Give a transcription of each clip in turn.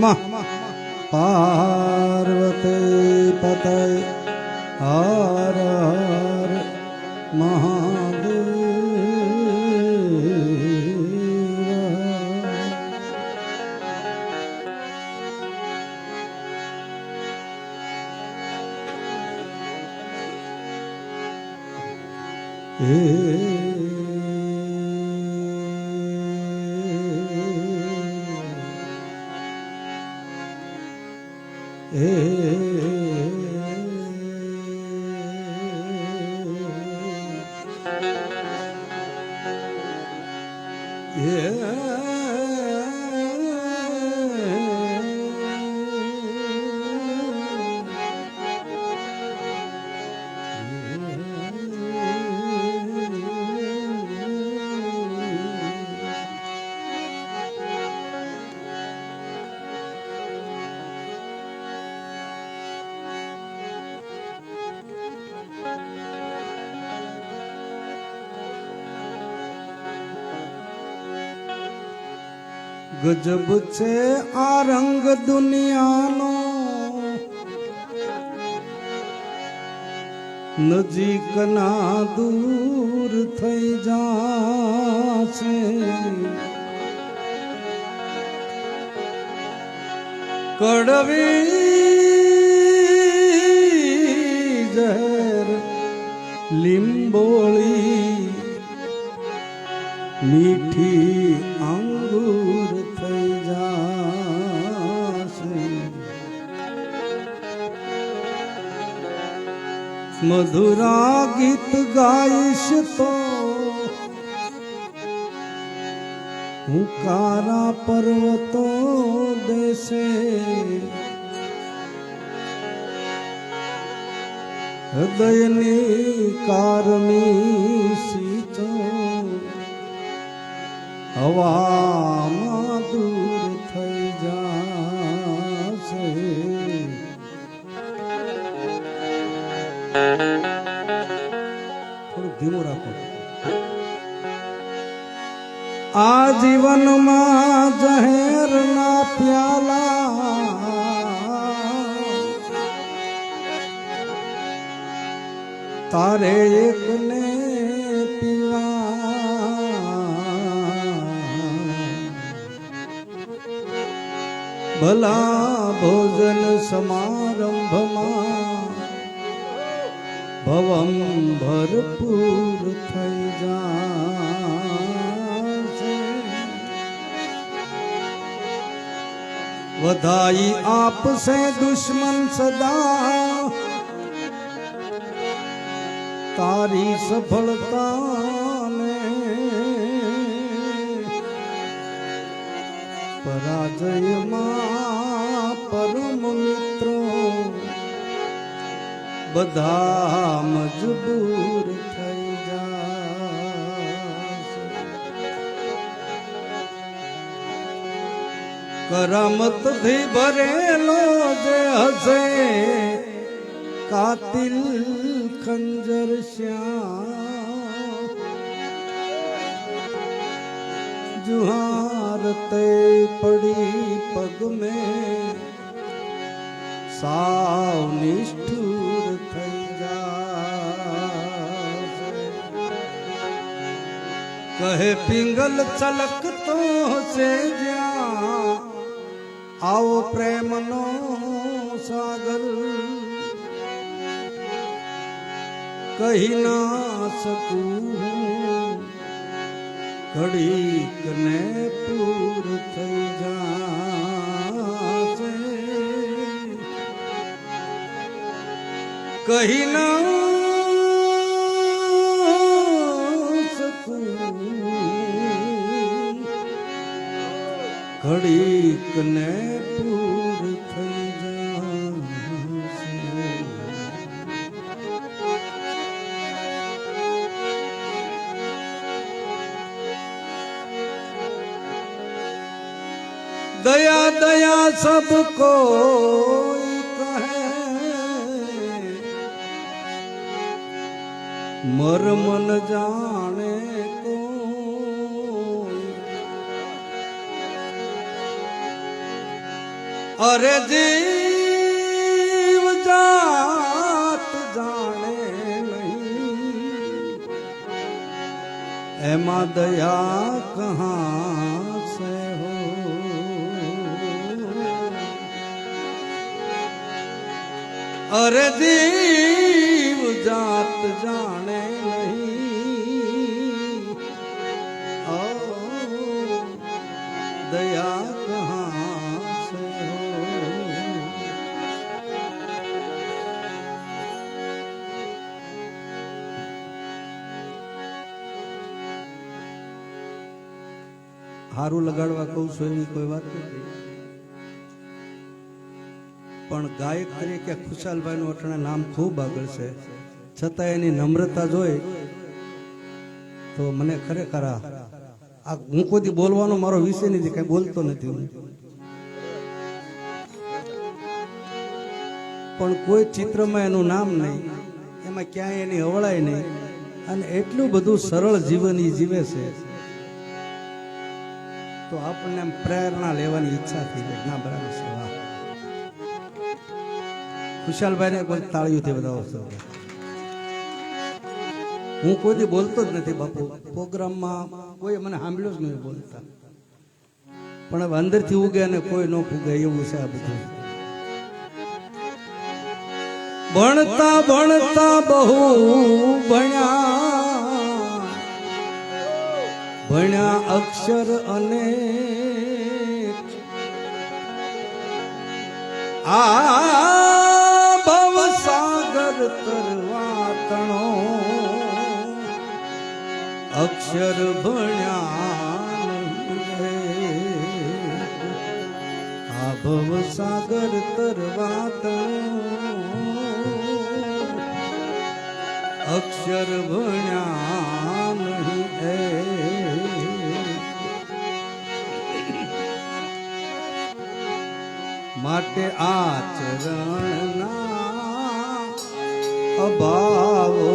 નમઃ પાર્વતી ગજબ છે આ રંગ દુનિયાનો. નજીકના દૂર થઈ જાશે. કડવી જહેર લીંબોળી મીઠી અંગૂર મધુરા ગીત ગાઈશ તો હું કારા પર્વતો દેશે હૃદયની કારની સીચો હવામાં આ જીવનમાં જહેરના પ્યાલા. તારે એકને ભલા ભોજન સમારંભમાં ભવમ ભરપૂર થઈ. વધાઈ આપશે દુશ્મન સદા. તારી સફળતાને પરાજયમાં પરમ મિત્રો. બધા મજબૂર કરામતથી ભરેલો જે હશે, કાતિલ ખંજર શ્યામ. જુહાર તે પડી પગ મેં, સાવ નિષ્ઠુર થઈ જા કહે, પિંગલ ચલકતો છે જ્યાં આવો પ્રેમનો સાગર. કહી ના શકું. ઘડીક ને પૂર થઈ જાશે. કહી ના ઘડીક ને પૂર થઈ જાય દયા દયા સબકો મર મન જાણ અરે જીવ જાત જાણે નહીં એમાં દયા કહા સે હો અરે જીવ જાત જાણે હારું લગાડવા કહું છું એવી કોઈ વાત નથી. પણ ગાયક તરીકે ખુશાલભાઈનું અટણે નામ ખૂબ આગળ છે. છતાં એની નમ્રતા જોઈ તો મને ખરેખર આ હું કોઈ બોલવાનો મારો વિષય નથી, કઈ બોલતો નથી હું. પણ કોઈ ચિત્રમાં એનું નામ નહીં, એમાં ક્યાંય એની અવળાય નહીં. અને એટલું બધું સરળ જીવન એ જીવે છે. તો આપણને પ્રેરણા લેવાની ઈચ્છા થઈ જાય. ના, બરાબર છે, વાહ. ખુશાલભાઈને કોઈ તાળીઓથી વધાવો છો હું કોઈથી બોલતો જ નથી, બાપુ. પ્રોગ્રામમાં કોઈ મને સાંભળ્યો જ નહીં બોલતા. પણ હવે અંદરથી ઉગે અને કોઈ ન ફૂગે એવું છે આ બધું. ભણતા ભણતા બહુ ભણ્યા. ભણ્યા અક્ષર અને આ ભવ સાગર તરવાતણો અક્ષર ભણ્યા. આ ભવ સાગર તરવાતણો અક્ષર ભણ્યા નહીં. માટે આચરણના અભાવોથી.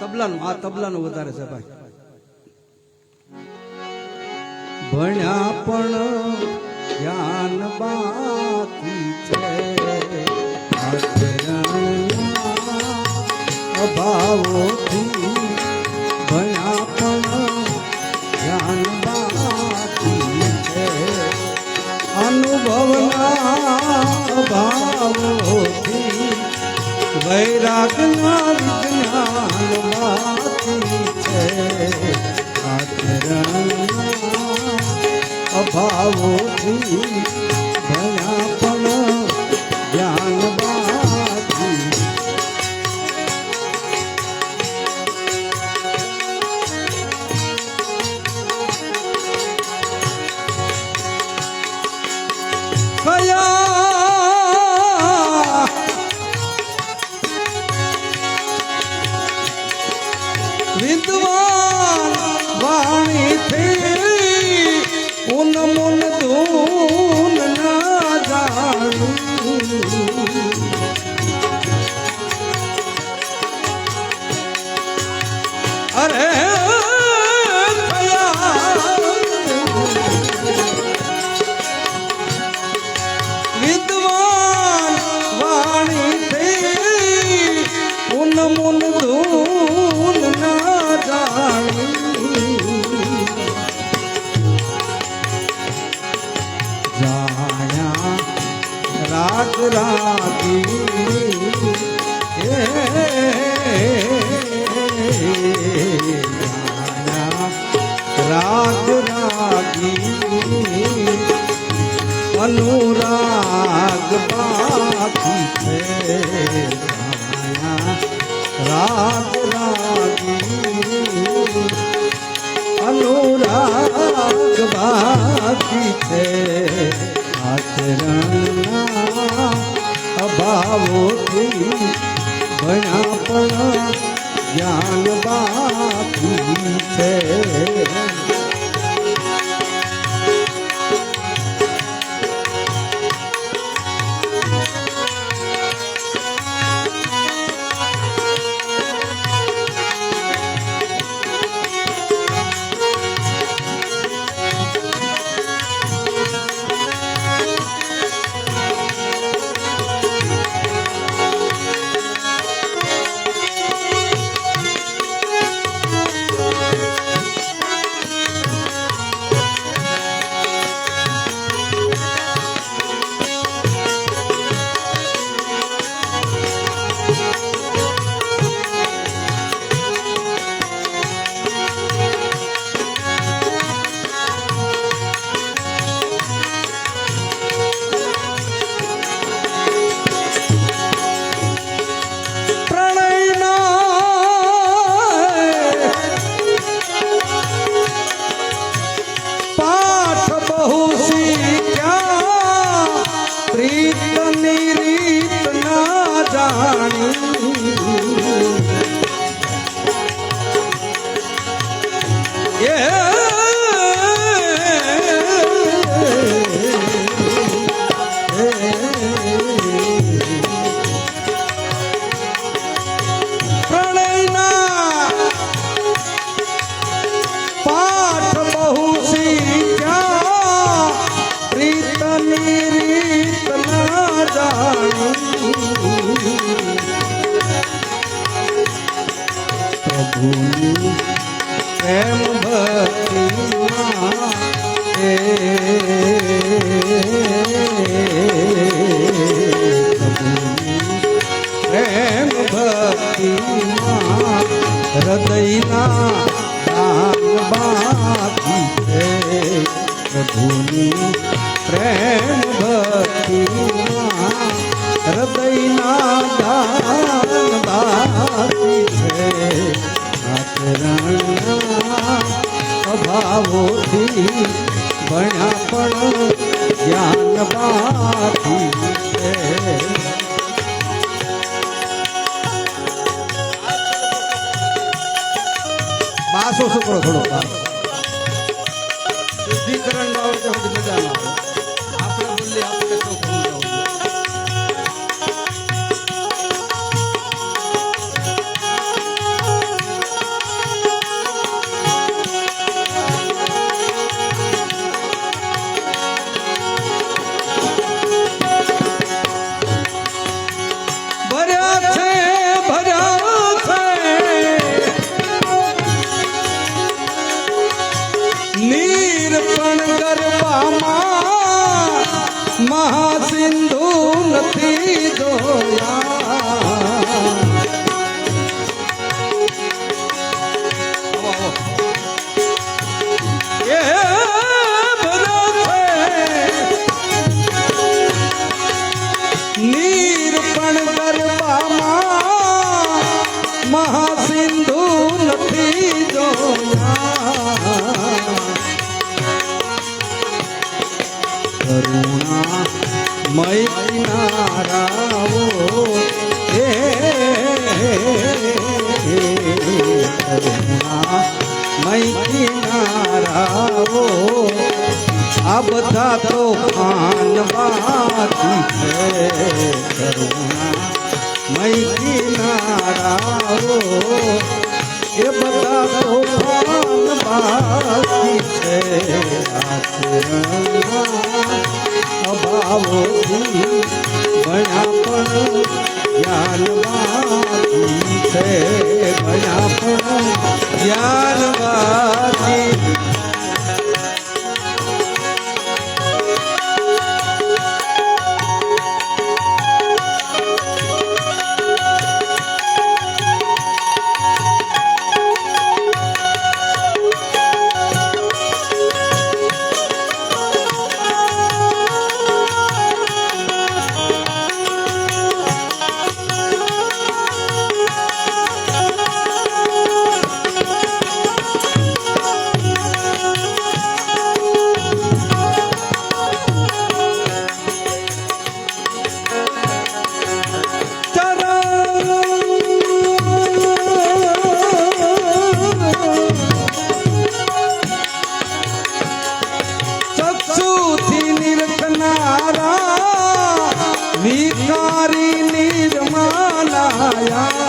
તબલાનું, આ તબલાનું વધારે છે ભાઈ. ભણ્યા પણ જ્ઞાન બાકી છે. આચરણના અભાવોથી અભાવોથી વૈરાગના વિજ્ઞાન માતી છે. આચરણના અભાવોથી ભયા અરે પ્રભુની પ્રેમ ભક્તિમાં પ્રેમ ભક્તિમાં હૃદયના દાન બાકી પ્રભુની પ્રેમ આ બધા તો માનવાથી છે કરુણા. મૈકી નારાઓ, એ બધા તો માનવાથી છે અભાવોથી ભણા પણ જ્ઞાનવાથી છે ભણા પણ જ્ઞાનવાથી મારી નિર્માલાયા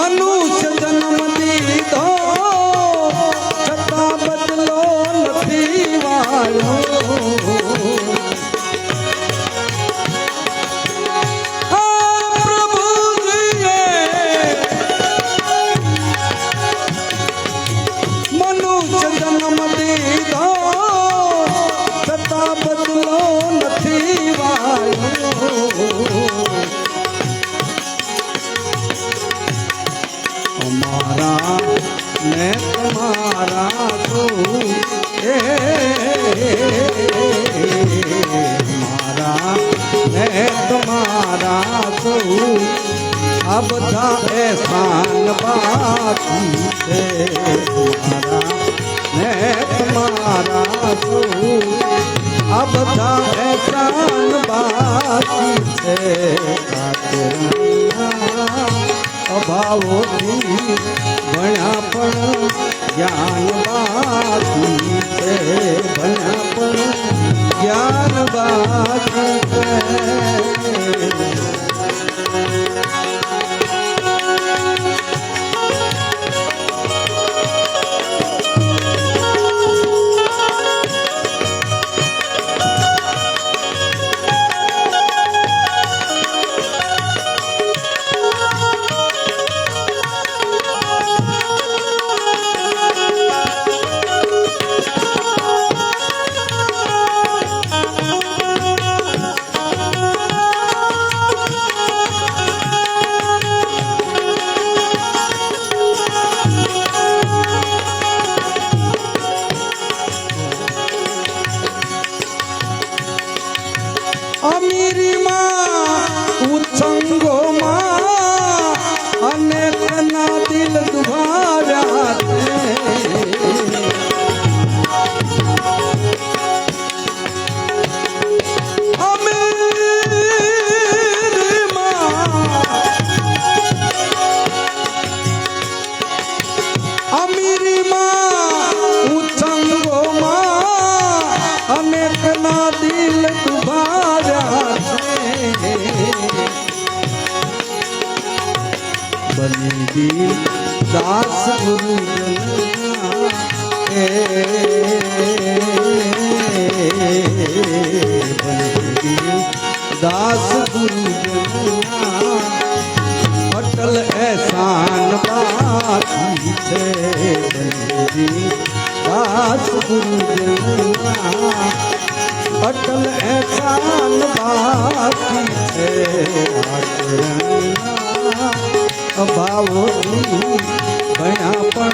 મનુષ્ય જન્મ દીધો મારા, મેં તમારા સૌ આ બધા એસાન બાકી છે મારા મેં તમારા સૌ આ બધા એસાન બાકી છે. અભાવોથી ભણ્યા પણ જ્ઞાન બાકી છે. ભણ્યા પણ જ્ઞાન બાકી છે. બની દી દાસ ગુરુ દાસ ગુરુ અટલ એસાન બાકી છે દાસ ગુરુ અટલ એસાન બાકી છે આચરણના ભણા પણ